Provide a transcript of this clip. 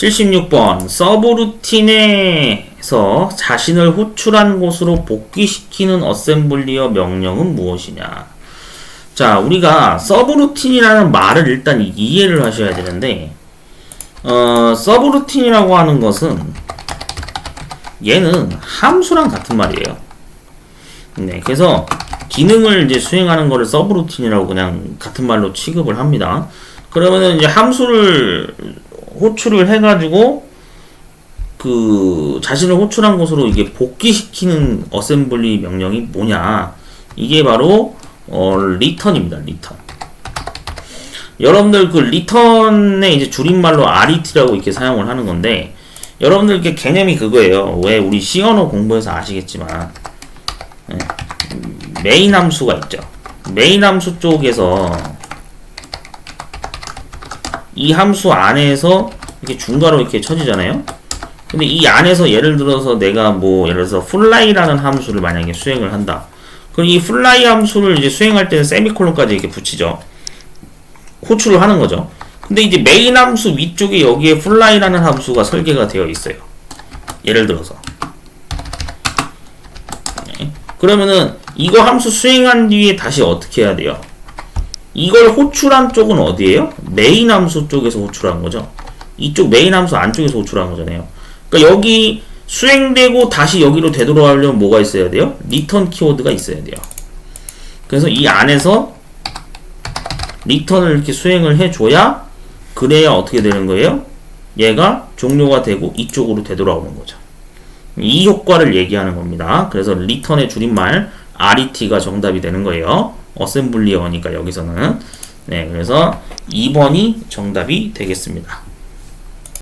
76번 서브루틴에서 자신을 호출한 곳으로 복귀시키는 어셈블리어 명령은 무엇이냐? 자, 우리가 서브루틴이라는 말을 일단 이해를 하셔야 되는데 어, 서브루틴이라고 하는 것은 얘는 함수랑 같은 말이에요. 네, 그래서 기능을 이제 수행하는 거를 서브루틴이라고 그냥 같은 말로 취급을 합니다. 그러면은 이제 함수를 호출을 해가지고 그 자신을 호출한 곳으로 이게 복귀시키는 어셈블리 명령이 뭐냐? 이게 바로 어 리턴입니다. 리턴. 여러분들 그 리턴의 이제 줄임말로 RET라고 이렇게 사용을 하는 건데 여러분들 이렇게 개념이 그거예요. 왜 우리 C 언어 공부해서 아시겠지만 네. 메인 함수가 있죠. 메인 함수 쪽에서 이 함수 안에서 이렇게 중괄호 이렇게 쳐지잖아요. 근데 이 안에서 예를 들어서 내가 뭐 예를 들어서 fly라는 함수를 만약에 수행을 한다. 그럼 이 fly 함수를 이제 수행할 때는 세미콜론까지 이렇게 붙이죠. 호출을 하는 거죠. 근데 이제 메인 함수 위쪽에 여기에 fly라는 함수가 설계가 되어 있어요. 예를 들어서. 네. 그러면은 이거 함수 수행한 뒤에 다시 어떻게 해야 돼요? 이걸 호출한 쪽은 어디예요? 메인 함수 쪽에서 호출한 거죠. 이쪽 메인 함수 안쪽에서 호출한 거잖아요. 그러니까 여기 수행되고 다시 여기로 되돌아가려면 뭐가 있어야 돼요? 리턴 키워드가 있어야 돼요. 그래서 이 안에서 리턴을 이렇게 수행을 해줘야 그래야 어떻게 되는 거예요? 얘가 종료가 되고 이쪽으로 되돌아오는 거죠. 이 효과를 얘기하는 겁니다. 그래서 리턴의 줄임말 RET가 정답이 되는 거예요. 어셈블리어니까 여기서는 네, 그래서 2번이 정답이 되겠습니다.